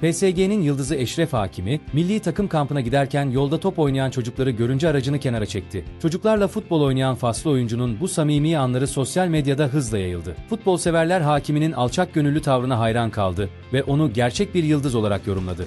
PSG'nin yıldızı Eşref Hakimi, milli takım kampına giderken yolda top oynayan çocukları görünce aracını kenara çekti. Çocuklarla futbol oynayan faslı oyuncunun bu samimi anları sosyal medyada hızla yayıldı. Futbol severler Hakimi'nin alçak gönüllü tavrına hayran kaldı ve onu gerçek bir yıldız olarak yorumladı.